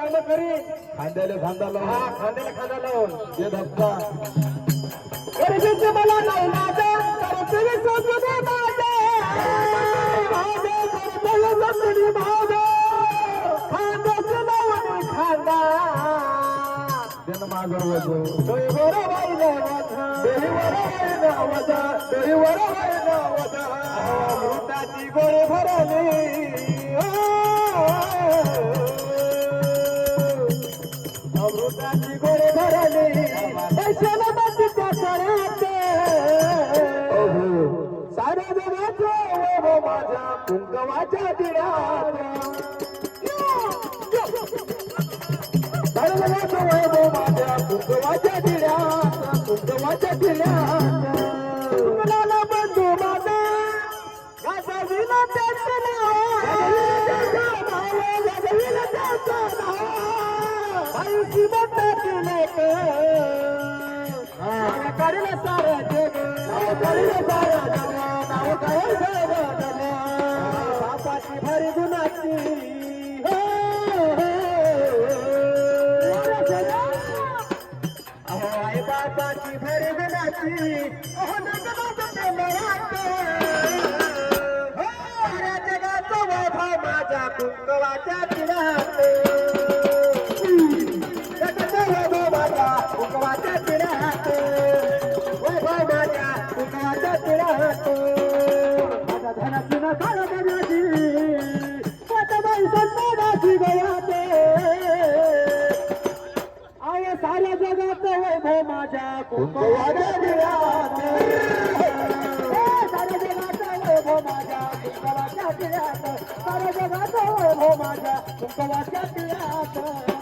काम करी. खांद्याला खांदा हा लावून खांद्याला खांदा लावून. ते धक्का. गरजेचे मला नाही माझं तर तुम्ही समजू दे माझं. माझं करतोय जमिनी माझं. खांद्याचं लावून खांदा. त्यानं माझं वजन. डोईवर वाहिलं माझं. डोईवर वाहिलं माझं. पोटाची गोळे भरली. पैशाला बसच्या तळ्यात साऱ्या जगाचं हो माझ्या कुंकवाच्या दिळ्यात साऱ्या जगाचं हो माझ्या कुंकवाच्या दिळ्यात कुंकवाच्या दिळ्यात हो, जगाचं वैभव माझ्या कुंकवाच्या तिरात कुंकवाच्या तिरात वैभव माझ्या कुंकवाच्या तिरात माझ्या धनाची न काळ धनाची स्वतःबाई सन्मानाची गयाते आय साऱ्या जगात वैभव माझ्या कुंकवाच्या तिरात साऱ्या जगात वैभव माझ्या कुंकवाच्या तिरात साऱ्या जगात वैभव माझ्या तिरात